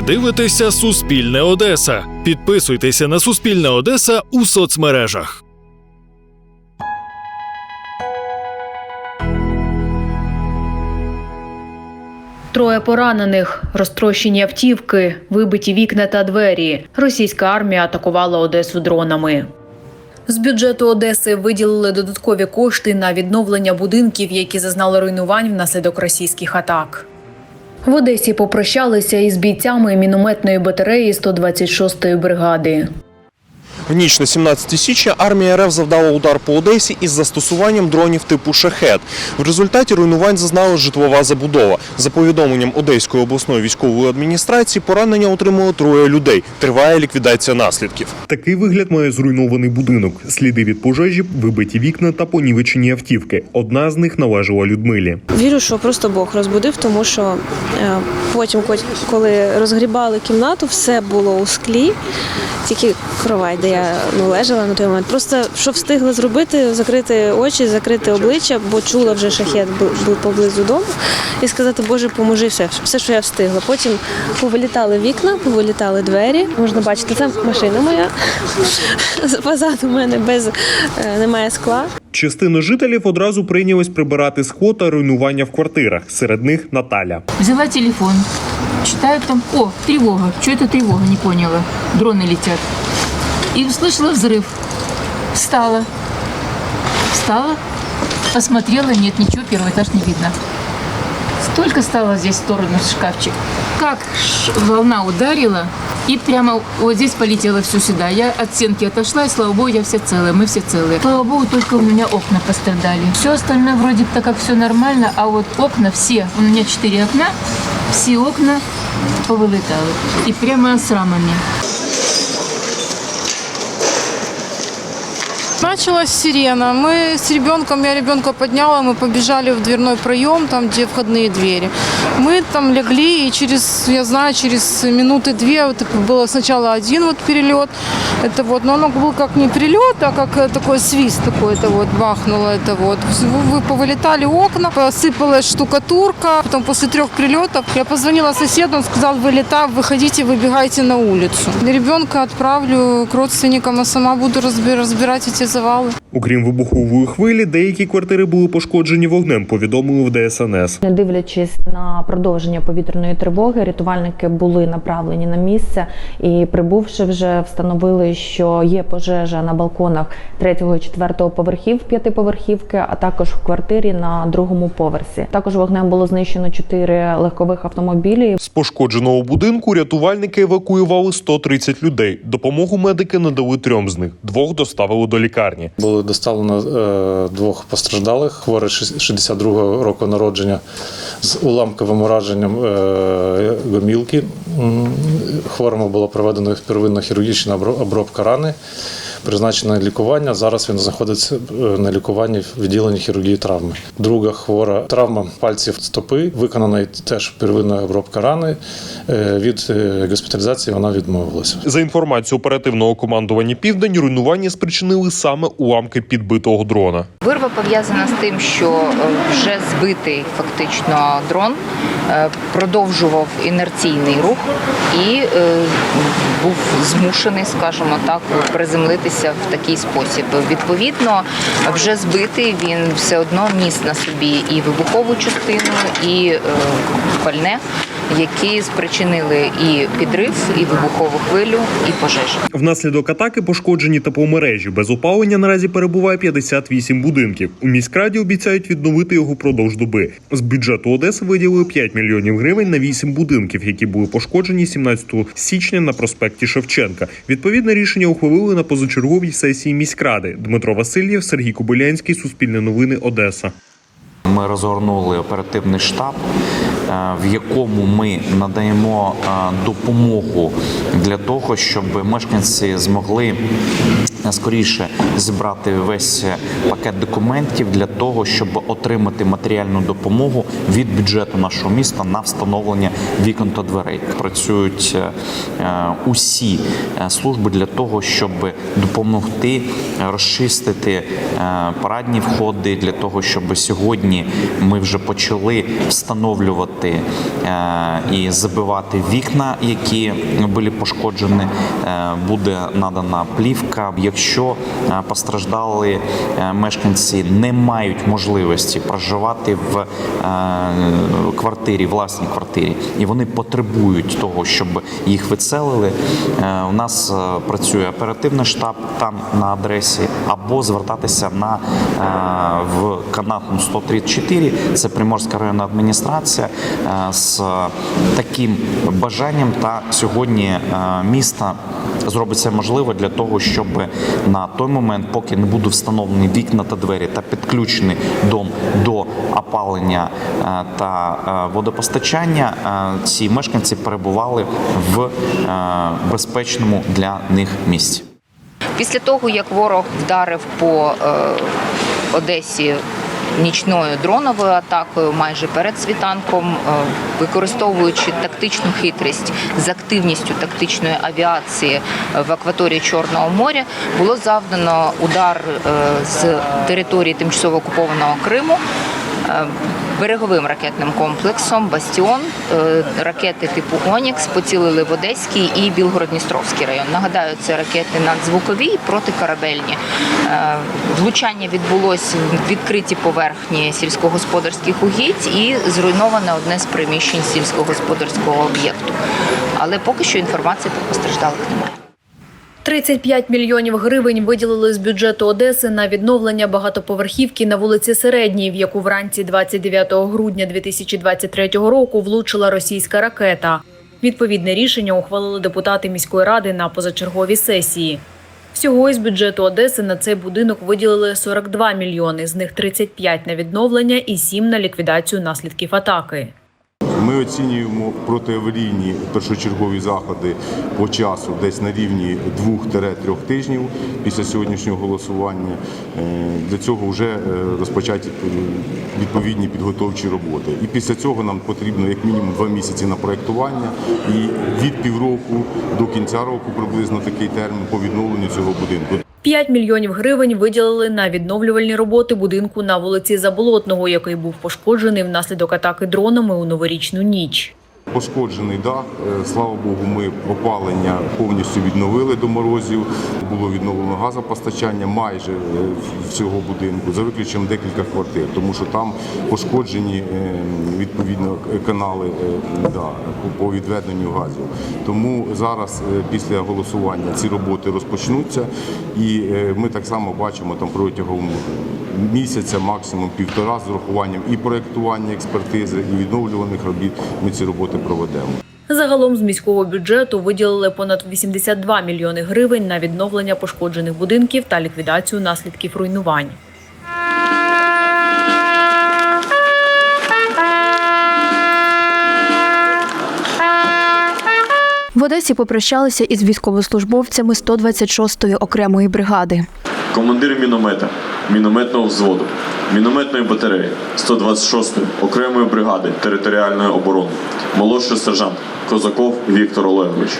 Ви дивитеся Суспільне Одеса. Підписуйтеся на Суспільне Одеса у соцмережах. Троє поранених, розтрощені автівки, вибиті вікна та двері. Російська армія атакувала Одесу дронами. З бюджету Одеси виділили додаткові кошти на відновлення будинків, які зазнали руйнувань внаслідок російських атак. В Одесі попрощалися із бійцями мінометної батареї 126-ї бригади. В ніч на 17 січня армія РФ завдала удар по Одесі із застосуванням дронів типу «Шахет». В результаті руйнувань зазнала житлова забудова. За повідомленням Одеської обласної військової адміністрації, поранення отримало троє людей. Триває ліквідація наслідків. Такий вигляд має зруйнований будинок. Сліди від пожежі, вибиті вікна та понівечені автівки. Одна з них належала Людмилі. Вірю, що просто Бог розбудив, тому що е, потім, ко- коли розгрібали кімнату, все було у склі, тільки кровать, де я ну, лежала на той момент. Просто що встигли зробити, закрити очі, закрити обличчя, бо чула вже шахет був, був поблизу дому, і сказати, Боже, поможи все, все, що я встигла. Потім повилітали вікна, повилітали двері. Можна бачити, це машина моя. Позаду мене без е, немає скла. Частина жителів одразу прийнялись прибирати сход та руйнування в квартирах. Серед них Наталя. Взяла телефон, читаю там, о, тревога, что это тревога, не поняла, дроны летят. И услышала взрыв. Встала, встала, посмотрела, нет, ничего, первый этаж не видно. Столько стало здесь в сторону шкафчик. Как волна ударила, и прямо вот здесь полетело все сюда. Я от стенки отошла, и слава богу, я вся целая, мы все целые. Слава богу, только у меня окна пострадали. Все остальное вроде так как все нормально, а вот окна все, у меня четыре окна, все окна повылетали. И прямо с рамами. Началась сирена. Мы с ребенком, я ребенка подняла, мы побежали в дверной проем, там, где входные двери. Мы там легли, и через, я знаю, через минуты две, вот было сначала один вот перелет, это вот, но оно был как не перелет, а как э, такой свист такой, это вот бахнуло, это вот. Вы- вы Повылетали окна, посыпалась штукатурка, потом после трех прилетов я позвонила соседу, он сказал, вылетав, выходите, выбегайте на улицу. Ребенка отправлю к родственникам, а сама буду разби- разбирать эти завалы. Окрім вибухової хвилі, деякі квартири були пошкоджені вогнем, повідомили в ДСНС. Не дивлячись на продовження повітряної тривоги, рятувальники були направлені на місце і, прибувши вже, встановили, що є пожежа на балконах третього і четвертого поверхів п'ятиповерхівки, а також в квартирі на другому поверсі. Також вогнем було знищено чотири легкових автомобілі. З пошкодженого будинку рятувальники евакуювали 130 людей. Допомогу медики надали трьом з них. Двох доставили до лікарні. Було доставлено е, двох постраждалих, хворий шіс- 62-го року народження з уламковим ураженням е, гомілки. Хворому було проведено первинна хірургічна обро- обробка рани, призначено лікування. Зараз він знаходиться е, на лікуванні в відділенні хірургії травми. Друга хвора травма пальців стопи, виконана теж первинна обробка рани. Е, Від е, госпіталізації вона відмовилася. За інформацією оперативного командування Південь, руйнування спричинили саме уламки підбитого дрона. Вирва пов'язана з тим, що вже збитий фактично дрон продовжував інерційний рух і був змушений, скажімо так, приземлитися в такий спосіб. Відповідно, вже збитий він все одно ніс на собі і вибухову частину, і е, пальне, які спричинили і підрив, і вибухову хвилю, і пожежу. Внаслідок атаки пошкоджені тепломережі. Без опалення наразі перебуває 58 будинків. У міськраді обіцяють відновити його впродовж доби. З бюджету Одеси виділили 5 мільйонів гривень на 8 будинків, які були пошкоджені 17 січня на проспекті Шевченка. Відповідне рішення ухвалили на позачерговій сесії міськради. Дмитро Васильєв, Сергій Кобилянський, Суспільне новини, Одеса. Ми розгорнули оперативний штаб, в якому ми надаємо е, допомогу для того, щоб мешканці змогли е, скоріше зібрати весь пакет документів для того, щоб отримати матеріальну допомогу від бюджету нашого міста на встановлення вікон та дверей. Працюють е, е, усі е, служби для того, щоб допомогти розчистити парадні входи, для того, щоб сьогодні ми вже почали встановлювати і забивати вікна, які були пошкоджені. Буде надана плівка. Якщо е, постраждали е, мешканці не мають можливості проживати в е, квартирі, власній квартирі, і вони потребують того, щоб їх виселили. е, У нас працює оперативний штаб там на адресі, або звертатися на в канатну 134, це Приморська районна адміністрація з таким бажанням. Та сьогодні е, місто зробить все можливе для того, щоб на той момент, поки не будуть встановлені вікна та двері та підключений дом до опалення е, та е, водопостачання, е, ці мешканці перебували в безпечному для них місці. Після того, як ворог вдарив по Одесі нічною дроновою атакою, майже перед світанком, е, використовуючи тактичну хитрість з активністю тактичної авіації в акваторії Чорного моря, було завдано удар е, з території тимчасово окупованого Криму. Береговим ракетним комплексом Бастіон Е, ракети типу Онікс поцілили в Одеський і Білгород-Дністровський район. Нагадаю, це ракети надзвукові і протикорабельні. Е, Влучання відбулось в відкриті поверхні сільськогосподарських угідь і зруйноване одне з приміщень сільськогосподарського об'єкту. Але поки що інформації про постраждалих немає. 35 мільйонів гривень виділили з бюджету Одеси на відновлення багатоповерхівки на вулиці Середній, в яку вранці 29 грудня 2023 року влучила російська ракета. Відповідне рішення ухвалили депутати міської ради на позачерговій сесії. Всього із бюджету Одеси на цей будинок виділили 42 мільйони, з них 35 на відновлення і 7 на ліквідацію наслідків атаки. Ми оцінюємо протиаварійні першочергові заходи по часу десь на рівні 2-3 тижнів після сьогоднішнього голосування. Е, Для цього вже е, розпочаті е, відповідні підготовчі роботи. І після цього нам потрібно як мінімум 2 місяці на проєктування і від півроку до кінця року приблизно такий термін по відновленню цього будинку. 5 мільйонів гривень виділили на відновлювальні роботи будинку на вулиці Заболотного, який був пошкоджений внаслідок атаки дронами у новорічну ніч. Пошкоджений дах. Е, Слава Богу, ми опалення повністю відновили до морозів. Було відновлено газопостачання майже е, всього будинку, за виключенням декілька квартир, тому що там пошкоджені е, відповідно канали да, по- відведенню газів. Тому зараз після голосування ці роботи розпочнуться, і ми так само бачимо там протягом місяця, максимум півтора з урахуванням і проєктування експертизи, і відновлюваних робіт. Ми ці роботи проведемо. Загалом з міського бюджету виділили понад 82 мільйони гривень на відновлення пошкоджених будинків та ліквідацію наслідків руйнувань. В Одесі попрощалися із військовослужбовцями 126-ї окремої бригади. командир міномета, мінометного взводу, мінометної батареї 126-ї окремої бригади територіальної оборони, молодший сержант Козаков Віктор Олегович.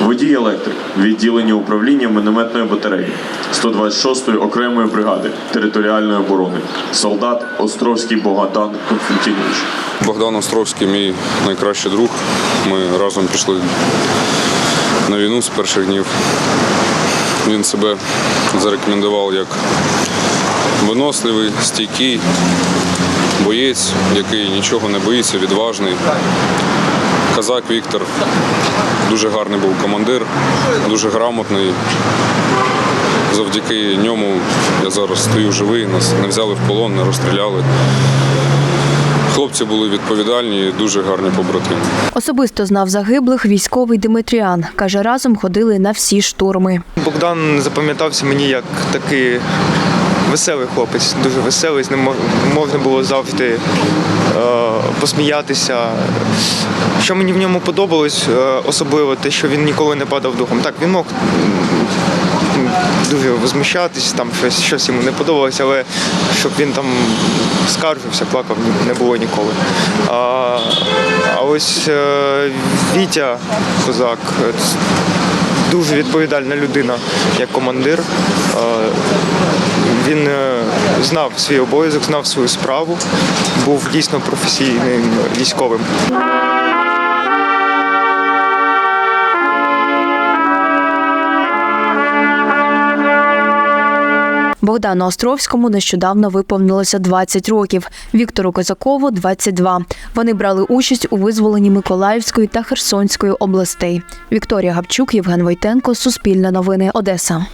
Водій електрик, відділення управління мінометної батареї 126-ї окремої бригади територіальної оборони, солдат Островський Богдан Константинович. Богдан Островський мій найкращий друг. Ми разом пішли на війну з перших днів. Він себе зарекомендував як виносливий, стійкий боєць, який нічого не боїться, відважний. Казак Віктор дуже гарний був командир, дуже грамотний. Завдяки ньому я зараз стою живий, нас не взяли в полон, не розстріляли. Хлопці були відповідальні і дуже гарні побратими. Особисто знав загиблих військовий Димитріан. Каже, разом ходили на всі штурми. Богдан запам'ятався мені як такий веселий хлопець, дуже веселий, з ним можна було завжди е, посміятися. Що мені в ньому подобалось, е, особливо те, що він ніколи не падав духом. Так, він мог дуже возмущатись, там щось, щось йому не подобалося, але щоб він там скаржився, плакав, не було ніколи. А, а ось е, Вітя Козак. Дуже відповідальна людина як командир. Е, Він е, знав свій обов'язок, знав свою справу, був дійсно професійним військовим. Богдану Островському нещодавно виповнилося 20 років, Віктору Козакову 22. Вони брали участь у визволенні Миколаївської та Херсонської областей. Вікторія Гапчук, Євген Войтенко, Суспільне новини, Одеса.